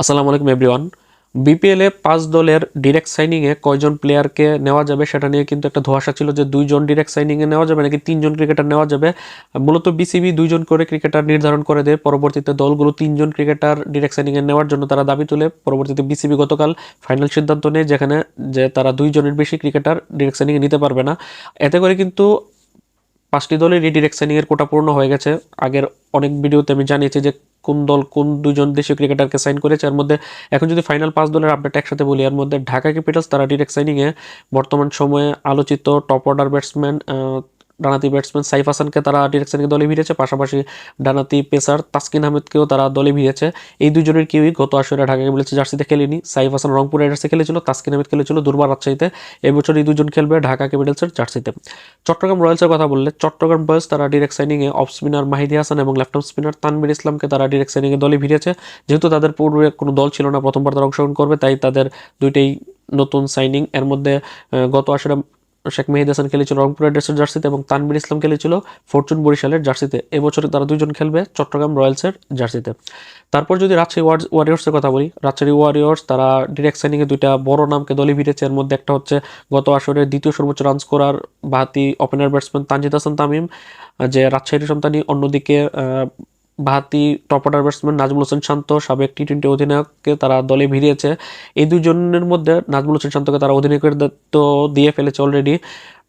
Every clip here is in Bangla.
আসসালামু আলাইকুম এভরিওয়ান বিপিএলে পাঁচ দলের ডিরেক্ট সাইনিংয়ে কয়জন প্লেয়ারকে নেওয়া যাবে সেটা নিয়ে কিন্তু একটা ধোয়াশা ছিল যে দুইজন ডিরেক্ট সাইনিংয়ে নেওয়া যাবে নাকি তিনজন ক্রিকেটার নেওয়া যাবে। মূলত বিসিবি দুইজন করে ক্রিকেটার নির্ধারণ করে দেয়। পরবর্তীতে দলগুলো তিনজন ক্রিকেটার ডিরেক্ট সাইনিংয়ে নেওয়ার জন্য তারা দাবি তুলে। পরবর্তীতে বিসিবি গতকাল ফাইনাল সিদ্ধান্ত নেয় যেখানে যে তারা দুইজনের বেশি ক্রিকেটার ডিরেক্ট সাইনিংয়ে নিতে পারবে না। এতে করে কিন্তু পাঁচটি দলেরই ডিরেক্ট সাইনিংয়ের কোটা পূর্ণ হয়ে গেছে। আগের অনেক ভিডিওতে আমি জানিয়েছি যে কোন দল কোন দুজন দেশীয় ক্রিকেটারকে সাইন করেছে, এর মধ্যে এখন যদি ফাইনাল পাঁচ দলের আপডেট একসাথে বলি, এর মধ্যে ঢাকা ক্যাপিটালস তারা ডিরেক্ট সাইনিংয়ে বর্তমান সময়ে আলোচিত টপ অর্ডার ব্যাটসম্যান ডানাতি ব্যাটসম্যান সাইফ হাসানকে তারা ডিরেক্ট সাইনিংয়ে দলে ভিড়েছে। পাশাপাশি ডানাতি পেসার তাসকিন আহমেদকেও তারা দলে ভিড়েছে। এই দুজনের কেউই গত আসরে ঢাকা ক্যাপিটালস জার্সিতে খেলেনি। সাইফ হাসান রংপুর রাইডার্সে খেলেছিল, তাসকিন আহমেদ খেলেছিল দুর্বার রাজশাহীতে। এবছর এই দুজন খেলবে ঢাকা ক্যাপিটালসের জার্সিতে। চট্টগ্রাম রয়্যালসের কথা বললে, চট্টগ্রাম বয়স তারা ডিরেক্ট সাইনিংয়ে অফ স্পিনার মাহিদি হাসান এবং লেফট স্পিনার তানবির ইসলামকে তারা ডিরেক্ট সাইনিংয়ে দলে ভিড়েছে। যেহেতু তাদের পূর্বে কোনো দল ছিল না, প্রথমবার তারা অংশগ্রহণ করবে, তাই তাদের দুইটাই নতুন সাইনিং এর মধ্যে গত আসরে শেখ মেহিদ হাসান খেলেছিল রংপুর রাইডার্সের জার্সিতে এবং তানবির ইসলাম খেলেছিল ফরচুন বরিশালের জার্সিতে। এবছরে তারা দুজন খেলবে চট্টগ্রাম রয়্যালসের জার্সিতে। তারপর যদি রাজশাহী ওয়ার- ওয়ারিয়র্সের কথা বলি, রাজশাহী ওয়ারিয়র্স তারা ডিরেক্ট সাইনিংয়ে দুইটা বড় নামকে দলে ভিড়েছে। এর মধ্যে একটা হচ্ছে গত আসরে দ্বিতীয় সর্বোচ্চ রান স্কোরার বাহাতি ওপেনার ব্যাটসম্যান তানজিদ হাসান তামিম, যে রাজশাহীর সন্তানী অন্যদিকে বাহাতি top order batsman Najmul Hossain Shanto, সাবেক টি টোয়েন্টি অধিনায়ককে তারা দলে ভিড়িয়েছে। এই দুজনের মধ্যে নাজমুল হোসেন শান্তকে তারা অধিনায়কের দায়িত্ব দিয়ে ফেলেছে অলরেডি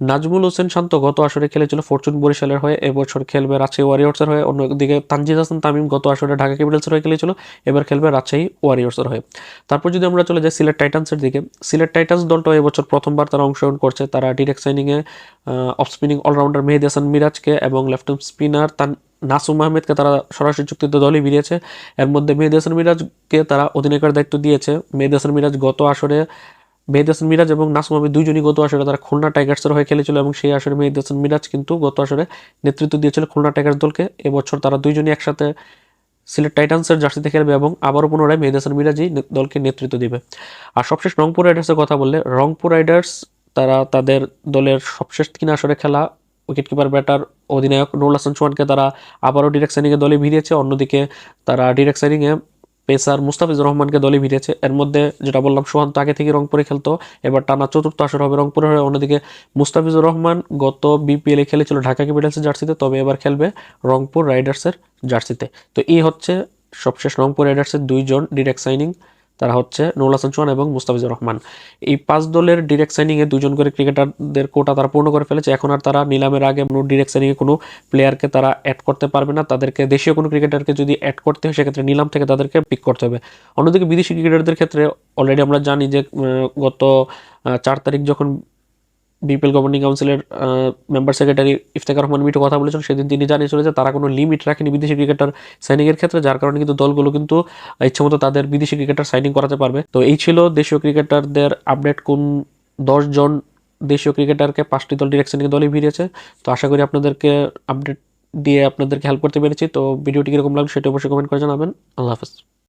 নাজমুল হোসেন শান্ত গত আসরে খেলেছিল ফরচুন বরিশালের হয়ে, এবছর খেলবে রাজশাহী ওয়ারিয়র্সের হয়ে। অন্যদিকে তানজিদ হাসান তামিম গত আসরে ঢাকা ক্যাপিটালসের হয়ে খেলেছিল, এবার খেলবে রাজশাহী ওয়ারিয়র্সের হয়ে। তারপর যদি আমরা চলে যাই সিলেট টাইটান্সের দিকে, সিলেট টাইটান্স দলটা এবছর প্রথমবার তারা অংশগ্রহণ করছে। তারা direct সাইনিংয়ে off spinning allrounder Mehedi Hasan মিরাজকে এবং লেফট স্পিনার তান নাসুম আহমেদকে তারা সরাসরি চুক্তিতে দলে ভিড়িয়েছে এর মধ্যে মেহেদি হাসান মিরাজকে তারা অধিনায়কের দায়িত্ব দিয়েছে। মেহেদি হাসান মিরাজ গত আসরে, মেহেদি হাসান মিরাজ এবং নাসুম আহমেদ দুইজনই গত আসরে তারা খুলনা টাইগার্সের হয়ে খেলেছিল এবং সেই আসরে মেহেদি হাসান মিরাজ কিন্তু গত আসরে নেতৃত্ব দিয়েছিল খুলনা টাইগার্স দলকে। এবছর তারা দুইজনই একসাথে সিলেট টাইটান্সের জার্সিতে খেলবে এবং আবারও পুনরায় মেহেদি হাসান মিরাজই দলকে নেতৃত্ব দিবে। আর সবশেষ রংপুর রাইডার্সের কথা বললে, রংপুর রাইডার্স তারা তাদের দলের সবশেষ তিন আসরে খেলা উইকেট কিপার ব্যাটার অধিনায়ক নুরুল হাসান চৌহানকে তারা আবারও ডিরেক্ট সাইনিংয়ে দলে ভিড়িয়েছে। অন্যদিকে তারা ডিরেক্ট সাইনিংয়ে পেসার মুস্তাফিজুর রহমানকে দলে ভিড়িয়েছে। এর মধ্যে যেটা বললাম, সোহান তো আগে থেকে রংপুরে খেলতো, এবার টানা চতুর্থ আসর হবে রংপুরে হয়ে। অন্যদিকে মুস্তাফিজুর রহমান গত বিপিএলে খেলেছিল ঢাকা ক্যাপিটালসের জার্সিতে, তবে এবার খেলবে রংপুর রাইডার্সের জার্সিতে। তো এই হচ্ছে সবশেষ রংপুর রাইডার্সের দুইজন ডিরেক্ট সাইনিং তারা হচ্ছে নুরুল হাসান চৌহান এবং মুস্তাফিজুর রহমান। এই পাঁচ দলের ডিরেক্ট সাইনিংয়ে দুজন করে ক্রিকেটারদের কোটা তারা পূর্ণ করে ফেলেছে। এখন আর তারা নিলামের আগে ডিরেক্ট সাইনিংয়ে কোনো প্লেয়ারকে তারা অ্যাড করতে পারবে না। তাদেরকে দেশীয় কোনো ক্রিকেটারকে যদি অ্যাড করতে হয়, সেক্ষেত্রে নিলাম থেকে তাদেরকে পিক করতে হবে। অন্যদিকে বিদেশি ক্রিকেটারদের ক্ষেত্রে অলরেডি আমরা জানি যে গত চার তারিখ যখন বিপিএল গভর্নিং কাউন্সিলের মেম্বার সেক্রেটারি ইফতেখার রহমান মিটু কথা বলেছেন। সেদিন তিনি জানিয়ে চলেছে তারা কোনো লিমিট রাখেনি বিদেশি ক্রিকেটার সাইনিংয়ের ক্ষেত্রে, যার কারণে কিন্তু দলগুলো কিন্তু ইচ্ছামতো তাদের বিদেশি ক্রিকেটার সাইনিং করাতে পারবে। তো এই ছিল দেশীয় ক্রিকেটারদের আপডেট কোন দশজন দেশীয় ক্রিকেটারকে পাঁচটি দল ডিরেকশন দলে ভিড়িয়েছে। তো আশা করি আপনাদেরকে আপডেট দিয়ে আপনাদেরকে হেল্প করতে পেরেছি। তো ভিডিওটি কীরকম লাগল সেটা অবশ্যই কমেন্ট করে জানাবেন। আল্লাহ হাফেজ।